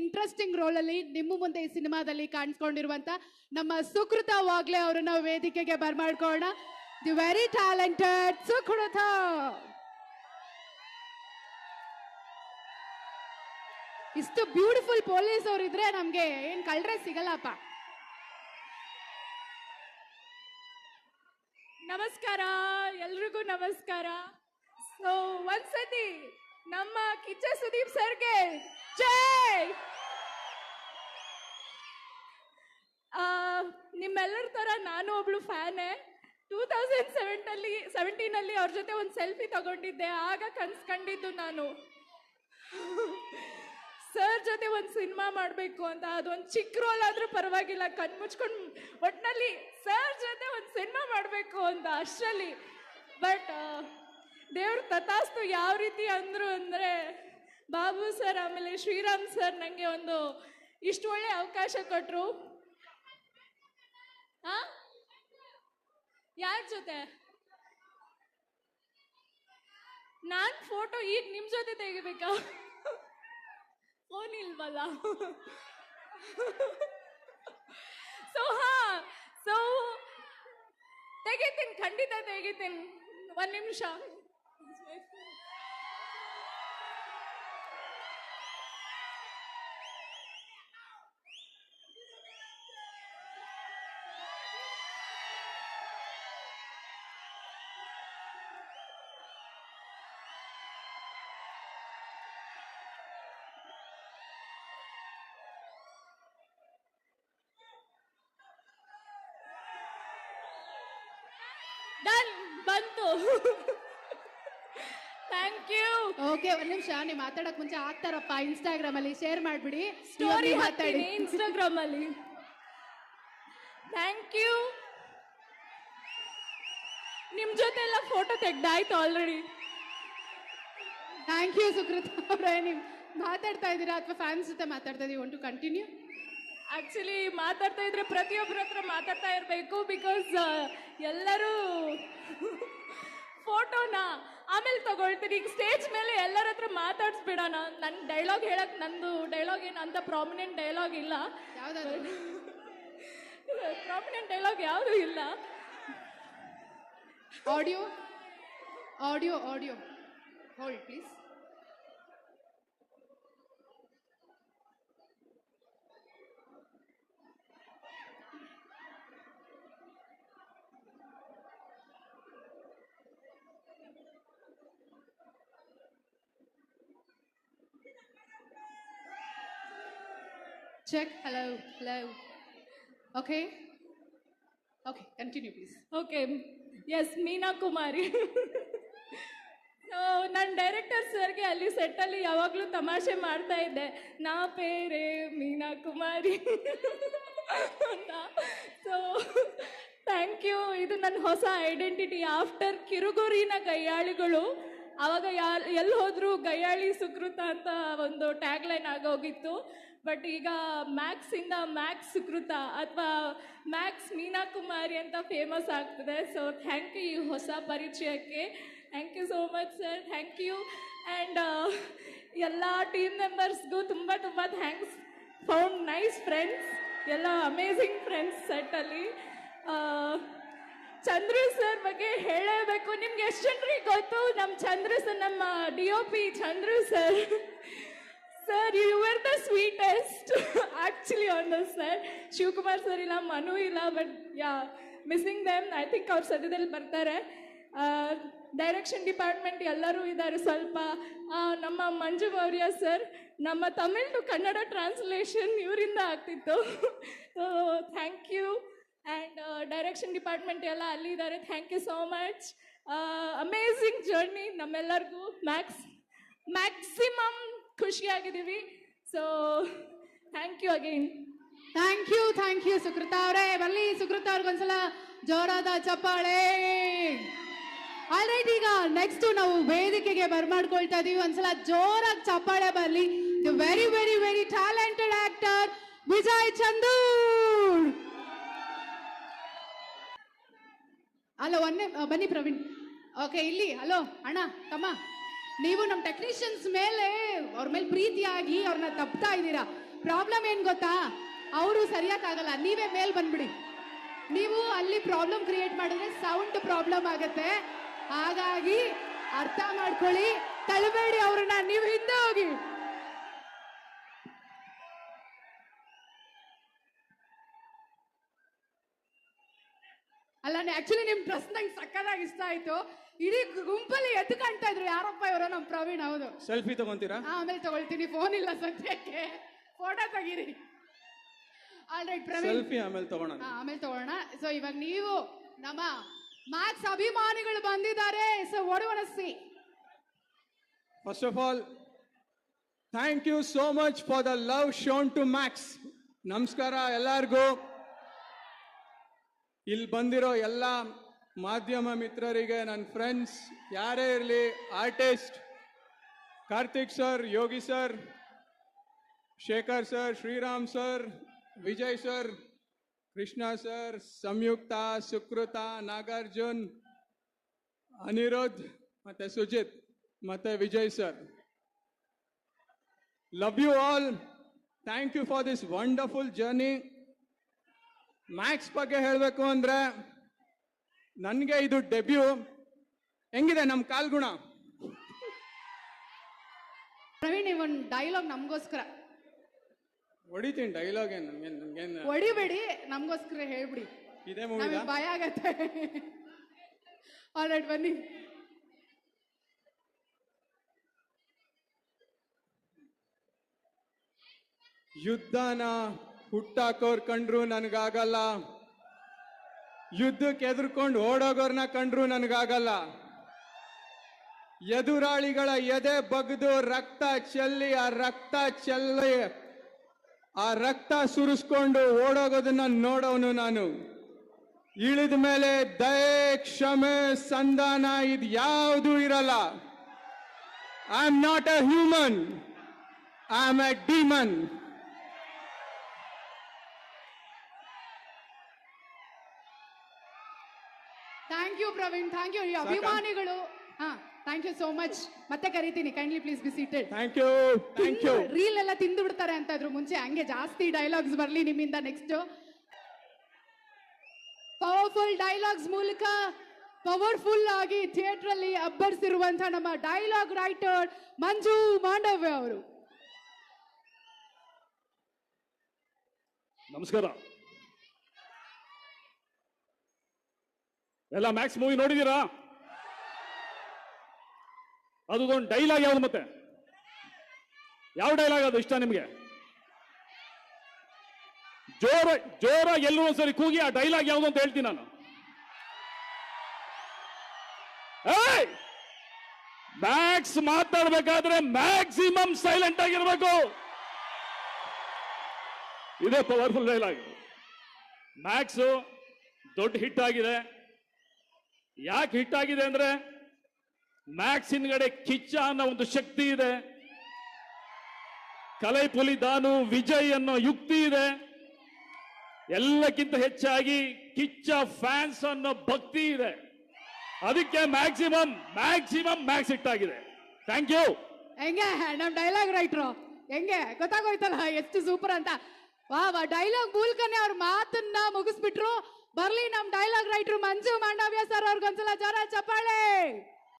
Interesting roll ಅಲ್ಲಿ ನಿಮ್ಮ ಮುಂದೆ ಈ ಸಿನಿಮಾದಲ್ಲಿ ಕಾಣಿಸ್ಕೊಂಡಿರುವಂತ ನಮ್ಮ ಸುಕೃತ ವಾಗ್ಲೆ ಅವರನ್ನ ವೇದಿಕೆಗೆ ಬರ್ಮಾಡ್ಕೋಣ ದಿ ವೆರಿ ಟ್ಯಾಲೆಂಟೆಡ್ ಸುಕೃತ. ಇಷ್ಟು ಬ್ಯೂಟಿಫುಲ್ ಪೊಲೀಸ್ ಅವ್ರು ಇದ್ರೆ ನಮ್ಗೆ ಏನ್ ಕಳ್ರೆ ಸಿಗಲ್ಲಪ್ಪ. ನಮಸ್ಕಾರ, ಎಲ್ರಿಗೂ ನಮಸ್ಕಾರ. ಸೊ ಒಂದ್ಸತಿ ನಮ್ಮ ಕಿಚ್ಚ ಸುದೀಪ್ ಸರ್ಗೆ ಜೈ! ನಿಮ್ಮೆಲ್ಲರ ತರ ನಾನು ಒಬ್ಳು ಫ್ಯಾನೇ. ಟೂ ತೌಸಂಡ್ ಸೆವೆಂಟಲ್ಲಿ, ಸೆವೆಂಟೀನಲ್ಲಿ ಅವ್ರ ಜೊತೆ ಒಂದು ಸೆಲ್ಫಿ ತಗೊಂಡಿದ್ದೆ, ಆಗ ಕನ್ಸ್ಕೊಂಡಿದ್ದು ನಾನು. ಸರ್ ಜೊತೆ ಒಂದು ಸಿನಿಮಾ ಮಾಡಬೇಕು ಅಂತ, ಅದೊಂದು ಚಿಕ್ಕ ರೋಲ್ ಆದ್ರೂ ಪರವಾಗಿಲ್ಲ, ಕಣ್ಣು ಮುಚ್ಕೊಂಡು ಒಟ್ಟಿನಲ್ಲಿ ಸರ್ ಜೊತೆ ಒಂದು ಸಿನಿಮಾ ಮಾಡಬೇಕು ಅಂತ ಅಷ್ಟರಲ್ಲಿ. ಬಟ್ ದೇವ್ರ ತಥಾಸ್ತು ಯಾವ ರೀತಿ ಅಂದ್ರು ಅಂದರೆ ಬಾಬು ಸರ್ ಆಮೇಲೆ ಶ್ರೀರಾಮ್ ಸರ್ ನನಗೆ ಒಂದು ಇಷ್ಟು ಒಳ್ಳೆ ಅವಕಾಶ ಕೊಟ್ಟರು ಹಾ ಯಾರ ಜೊತೆ? ನಾನ್ ಫೋಟೋ ಈಗ ನಿಮ್ ಜೊತೆ ತೆಗಿಬೇಕಾ? ಫೋನ್ ಇಲ್ವಲ್ಲ? ಸೊ ಹಾ ಸೊ ತೆಗಿತೀನಿ, ಖಂಡಿತ ತೆಗಿತೀನಿ. ಒಂದ್ ನಿಮಿಷ. ಥ್ಯಾಂಕ್ ಯು ಓಕೆ ಒಂದ್ ನಿಮಿಷ ನೀವು ಮಾತಾಡಕ್ ಮುಂಚೆ ಆಗ್ತಾರಪ್ಪ ಇನ್ಸ್ಟಾಗ್ರಾಮ್ ಅಲ್ಲಿ ಶೇರ್ ಮಾಡ್ಬಿಡಿ. ಸ್ಟೋರಿ ಮಾತಾಡಿ. ಇನ್ಸ್ಟಾಗ್ರಾಮ್ ಅಲ್ಲಿ. ಥ್ಯಾಂಕ್ ಯು ನಿಮ್ ಜೊತೆ ಎಲ್ಲ ಫೋಟೋ ತೆಗ್ದಾಯ್ತು ಆಲ್ರೆಡಿ ಥ್ಯಾಂಕ್ ಯು ಸುಕೃತ ಅವರೇ. ನೀವು ಮಾತಾಡ್ತಾ ಇದ್ದೀರಾ ಅಥವಾ ಫ್ಯಾನ್ಸ್ ಜೊತೆ ಮಾತಾಡ್ತಾ ಇದೀವಿ ಒನ್ ಟು ಕಂಟಿನ್ಯೂ ಆಕ್ಚುಲಿ ಮಾತಾಡ್ತಾ ಇದ್ರೆ ಪ್ರತಿಯೊಬ್ಬರ ಹತ್ರ ಮಾತಾಡ್ತಾ ಇರಬೇಕು ಬಿಕಾಸ್ ಎಲ್ಲರೂ ಫೋಟೋನ ಆಮೇಲೆ ತಗೊಳ್ತೀನಿ. ಈಗ ಸ್ಟೇಜ್ ಮೇಲೆ ಎಲ್ಲರ ಹತ್ರ ಮಾತಾಡ್ಸ್ಬಿಡೋಣ. ನನ್ನ ಡೈಲಾಗ್ ಹೇಳಕ್ ನಂದು ಡೈಲಾಗ್ ಏನು ಅಂತ ಪ್ರಾಮಿನೆಂಟ್ ಡೈಲಾಗ್ ಇಲ್ಲ. ಪ್ರಾಮಿನೆಂಟ್ ಡೈಲಾಗ್ ಯಾವುದು ಇಲ್ಲ. Audio audio audio hold please check Hello. Hello. Okay okay continue please. Okay yes Meena Kumari so ನನ್ನ ಡೈರೆಕ್ಟರ್ ಸರ್ಗೆ ಅಲ್ಲಿ ಸೆಟ್ಟಲ್ಲಿ ಯಾವಾಗಲೂ ತಮಾಷೆ ಮಾಡ್ತಾ ಇದ್ದೆ. ನಾ ಪೇರೆ ಮೀನಾ ಕುಮಾರಿ. ಅಂತ ಸೊ ಥ್ಯಾಂಕ್ ಯು ಇದು ನನ್ನ ಹೊಸ ಐಡೆಂಟಿಟಿ ಆಫ್ಟರ್ ಕಿರುಗುರಿನ ಗಯ್ಯಾಳಿಗಳು ಆವಾಗ ಯಾ ಎಲ್ಲಿ ಹೋದರೂ ಗಯ್ಯಾಳಿ ಸುಕೃತ ಅಂತ ಒಂದು ಟ್ಯಾಗ್ಲೈನ್ ಆಗೋಗಿತ್ತು. ಬಟ್ ಈಗ ಮ್ಯಾಕ್ಸ್ ಇಂದ ಮ್ಯಾಕ್ಸ್ ಕೃತ ಅಥವಾ ಮ್ಯಾಕ್ಸ್ ಮೀನಾ ಕುಮಾರಿ ಅಂತ ಫೇಮಸ್ ಆಗ್ತದೆ. ಸೊ ಥ್ಯಾಂಕ್ ಯು ಈ ಹೊಸ ಪರಿಚಯಕ್ಕೆ. Thank you so much sir thank you and ಎಲ್ಲ ಟೀಮ್ ಮೆಂಬರ್ಸ್ಗೂ ತುಂಬ ತುಂಬ ಥ್ಯಾಂಕ್ಸ್ ಫೌಂಡ್ ನೈಸ್ ಫ್ರೆಂಡ್ಸ್ ಎಲ್ಲ ಅಮೇಝಿಂಗ್ ಫ್ರೆಂಡ್ಸ್ ಸೆಟ್ಟಲ್ಲಿ ಚಂದ್ರು ಸರ್ ಬಗ್ಗೆ ಹೇಳಬೇಕು. ನಿಮ್ಗೆ ಎಷ್ಟು ಜನರಿಗೆ ಗೊತ್ತು? ನಮ್ಮ ಚಂದ್ರು ಸರ್ ನಮ್ಮ D O P Chandru sir sir you are the sweetest actually on the sir Shivakumar sir ಇಲ್ಲ ಮನು ಇಲ್ಲ but yeah missing them I think ಅವ್ರು ಸದ್ಯದಲ್ಲಿ ಬರ್ತಾರೆ. ಡೈರೆಕ್ಷನ್ ಡಿಪಾರ್ಟ್ಮೆಂಟ್ ಎಲ್ಲರೂ ಇದ್ದಾರೆ ಸ್ವಲ್ಪ. ನಮ್ಮ ಮಂಜು ಮೌರ್ಯ ಸರ್ ನಮ್ಮ ತಮಿಳ್ ಕನ್ನಡ ಟ್ರಾನ್ಸ್ಲೇಷನ್ ಇವರಿಂದ ಆಗ್ತಿತ್ತು. Thank you and direction department ಎಲ್ಲ ಅಲ್ಲಿ ಇದ್ದಾರೆ. Thank you so much amazing journey ನಮ್ಮೆಲ್ಲರಿಗೂ. Max maximum ಖುಷಿಯಾಗಿದ್ದೀವಿ. So thank you again thank you thank you Sukruta ಅವರೇ. ಬನ್ನಿ ಸುಕೃತ ಅವ್ರಿಗೊಂದ್ಸಲ ಜೋರಾದ ಚಪ್ಪಾಳೆ. ಆಲ್ರೈಟ್ ಈಗ ನೆಕ್ಸ್ಟ್ ನಾವು ವೇದಿಕೆಗೆ ಬರ್ಮಾಡ್ಕೊಳ್ತಾ ಇದೀವಿ. ಒಂದ್ಸಲ ಜೋರಾಗಿ ಚಪ್ಪಾಳೆ ಬರಲಿ. The very very very talented actor Vijay Chandur hello ಒಂದೇ, ಬನ್ನಿ ಪ್ರವೀಣ್. ಓಕೆ ಇಲ್ಲಿ ಹಲೋ ಅಣ್ಣ, ತಮ್ಮ. ನೀವು ನಮ್ಮ ಟೆಕ್ನಿಷಿಯನ್ಸ್ ಮೇಲೆ ಅವ್ರ ಮೇಲೆ ಪ್ರೀತಿಯಾಗಿ ಅವ್ರನ್ನ ತಪ್ತಾ ಇದ್ದೀರಾ? ಪ್ರಾಬ್ಲಮ್ ಏನ್ ಗೊತ್ತಾ? ಅವರು ಸರಿಯಾಗಲ್ಲ ನೀವೇ ಮೇಲ್ ಬಂದ್ಬಿಡಿ. ನೀವು ಅಲ್ಲಿ ಪ್ರಾಬ್ಲಮ್ ಕ್ರಿಯೇಟ್ ಮಾಡಿದ್ರೆ ಸೌಂಡ್ ಪ್ರಾಬ್ಲಮ್ ಆಗತ್ತೆ. ಹಾಗಾಗಿ ಅರ್ಥ ಮಾಡ್ಕೊಳ್ಳಿ. ತಳಬೇಡಿ ಅವ್ರನ್ನ. ನೀವು ಹಿಂದೆ ಹೋಗಿ. ಅಲ್ಲ ಆಕ್ಚುಲಿ ನಿಮ್ ಡ್ರೆಸ್ ನಂಗೆ ಸಕ್ಕದಾಗಿ ಇಷ್ಟ ಆಯ್ತು. ಇಡೀ ಗುಂಪಲ್ಲಿ ಎದ್ದು ಕಾಣ್ತಾ ಇದ್ರು ಯಾರಪ್ಪ ಇವರು? ನಮ್ ಪ್ರವೀಣ್ ಹೌದು. ಸೆಲ್ಫಿ ತಗೊಂತೀರಾ? ಆ, ಆಮೇಲೆ ತಗೊಳ್ತೀನಿ ಫೋನ್ ಇಲ್ಲ ಸದ್ಯಕ್ಕೆ. ಫೋಟೋ ತೆಗೀರಿ. All right Praveen. ಸೆಲ್ಫಿ ಆಮೇಲೆ ತಗೋಣ. ಆ, ಆಮೇಲೆ ತಗೊಳ್ಳೋಣ ಸೊ ಇವಾಗ ನೀವು ನಮ್ಮ ಮ್ಯಾಕ್ಸ್ ಅಭಿಮಾನಿಗಳು ಬಂದಿದ್ದಾರೆ. ಸೊ ಓಡುವನ C. First of all thank you so much for the love shown to Max ನಮಸ್ಕಾರ ಎಲ್ಲರಿಗೂ. ಇಲ್ಲಿ ಬಂದಿರೋ ಎಲ್ಲ ಮಾಧ್ಯಮ ಮಿತ್ರರಿಗೆ ನನ್ನ ಫ್ರೆಂಡ್ಸ್ ಯಾರೇ ಇರಲಿ artist Karthik sir Yogi sir Shekhar sir Shriram sir Vijay sir Krishna sir Samyukta, Sukruta, Nagarjun, Anirudh ಮತ್ತೆ ಸುಜಿತ್ ಮತ್ತೆ Vijay sir love you all thank you for this wonderful journey Max ಬಗ್ಗೆ ಹೇಳಬೇಕು ಅಂದ್ರೆ ನನಗೆ ಇದು ಡೆಬ್ಯೂ ಹೆಂಗಿದೆ ನಮ್ಮ ಕಾಲ್ಗುಣ ಪ್ರವೀಣ್ ಇವನ್ ಡೈಲಾಗ್ ನಮಗೋಸ್ಕರ. ಹೊಡಿತೀನಿ ಡೈಲಾಗ್ ಏನು ಹೊಡಿಬೇಡಿ ನಮಗೋಸ್ಕರ ಹೇಳ್ಬಿಡಿ. ಇದೇ ನಮಗೆ ಮೂವಿದ ಭಯ ಆಗತ್ತೆ. ಆಲ್ ರೈಟ್ ಬನ್ನಿ. ಯುದ್ಧನ ಹುಟ್ಟಾಕೋರ್ ಕಂಡ್ರು ನನಗಾಗಲ್ಲ. ಯುದ್ಧಕ್ಕೆ ಎದುರ್ಕೊಂಡು ಓಡೋಗೋರ್ನ ಕಂಡ್ರು ನನಗಾಗಲ್ಲ. ಎದುರಾಳಿಗಳ ಎದೆ ಬಗ್ದು ರಕ್ತ ಚೆಲ್ಲಿ, ಆ ರಕ್ತ ಚೆಲ್ಲಿ, ಆ ರಕ್ತ ಸುರಿಸ್ಕೊಂಡು ಓಡೋಗೋದನ್ನ ನೋಡೋನು ನಾನು. ಇಳಿದ ಮೇಲೆ ದಯೆ, ಕ್ಷಮೆ, ಸಂಧಾನ ಇದು ಯಾವುದು ಇರಲ್ಲ. I am not a human I am a demon thank you Praveen thank you ಈ ಅಭಿಮಾನಿಗಳು ಹಾ ಥ್ಯಾಂಕ್ ಯು ಸೋ ಮಚ್ ಮತ್ತೆ ಕರಿತೀನಿ kindly please be seated thank you thank you reel ಎಲ್ಲ ತಿಂದು ಬಿಡ್ತಾರೆ ಅಂತ ಇದ್ರು ಮುಂಚೆ ಹಂಗೆ ಜಾಸ್ತಿ ಡೈಲಾಗ್ಸ್ ಬರಲಿ ನಿಮ್ಮಿಂದ ನೆಕ್ಸ್ಟ್ ಪವರ್ಫುಲ್ ಡೈಲಾಗ್ಸ್ ಮೂಲಕ ಪವರ್ಫುಲ್ ಆಗಿ ಥಿಯೇಟರ್ ಅಲ್ಲಿ ಅಬ್ಬರಿಸಿರುವಂತಹ ನಮ್ಮ ಡೈಲಾಗ್ ರೈಟರ್ ಮಂಜು ಮಾಂಡವ್ಯ ಅವರು ನಮಸ್ಕಾರ ಎಲ್ಲ ಮ್ಯಾಕ್ಸ್ ಮೂವಿ ನೋಡಿದೀರಾ? ಅದೊಂದು ಡೈಲಾಗ್ ಯಾವ್ದು ಮತ್ತೆ? ಯಾವ ಡೈಲಾಗ್ ಅದು ಇಷ್ಟ ನಿಮಗೆ? ಜೋರ ಜೋರ ಎಲ್ಲರೂ ಒಂದ್ಸರಿ ಕೂಗಿ ಆ ಡೈಲಾಗ್ ಯಾವ್ದು ಅಂತ ಹೇಳ್ತೀನಿ ನಾನು! ಮ್ಯಾಕ್ಸ್ ಮಾತಾಡ್ಬೇಕಾದ್ರೆ ಮ್ಯಾಕ್ಸಿಮಮ್ ಸೈಲೆಂಟ್ ಆಗಿರ್ಬೇಕು. ಇದೇ ಪವರ್ಫುಲ್ ಡೈಲಾಗ್ ಮ್ಯಾಕ್ಸ್ ದೊಡ್ಡ ಹಿಟ್ ಆಗಿದೆ. ಯಾಕೆ ಹಿಟ್ ಆಗಿದೆ ಅಂದ್ರೆ ಮ್ಯಾಕ್ಸ್ ಹಿಂದ್ಗಡೆ ಕಿಚ್ಚ ಅನ್ನೋ ಒಂದು ಶಕ್ತಿ ಇದೆ. ಕಲೆ ಪುಲಿ ದಾನು ವಿಜಯ್ ಅನ್ನೋ ಯುಕ್ತಿ ಇದೆ. ಎಲ್ಲಕ್ಕಿಂತ ಹೆಚ್ಚಾಗಿ ಕಿಚ್ಚ ಫ್ಯಾನ್ಸ್ ಅನ್ನೋ ಭಕ್ತಿ ಇದೆ. ಅದಕ್ಕೆ ಮ್ಯಾಕ್ಸಿಮಮ್ ಮ್ಯಾಕ್ಸಿಮಮ್ ಮ್ಯಾಕ್ಸ್ ಹಿಟ್ ಆಗಿದೆ. ಥ್ಯಾಂಕ್ ಯು ಹೆಂಗೆ? ನಮ್ ಡೈಲಾಗ್ ರೈಟ್ರು ಹೆಂಗೆ? ಗೊತ್ತಾಗೋಯ್ತಲ್ಲ? ಎಷ್ಟು ಸೂಪರ್ ಅಂತ. ವಾ ಡೈಲಾಗ್ ಮೂಲಕನೇ ಅವ್ರ ಮಾತನ್ನ ಮುಗಿಸ್ಬಿಟ್ರು. ಬರ್ಲಿ ನಮ್ dialogue writer Manju Mandavya sir ಅವ್ರಿಗೊಂದ್ಸಲ ಜೋರ ಚಪ್ಪಾಳೆ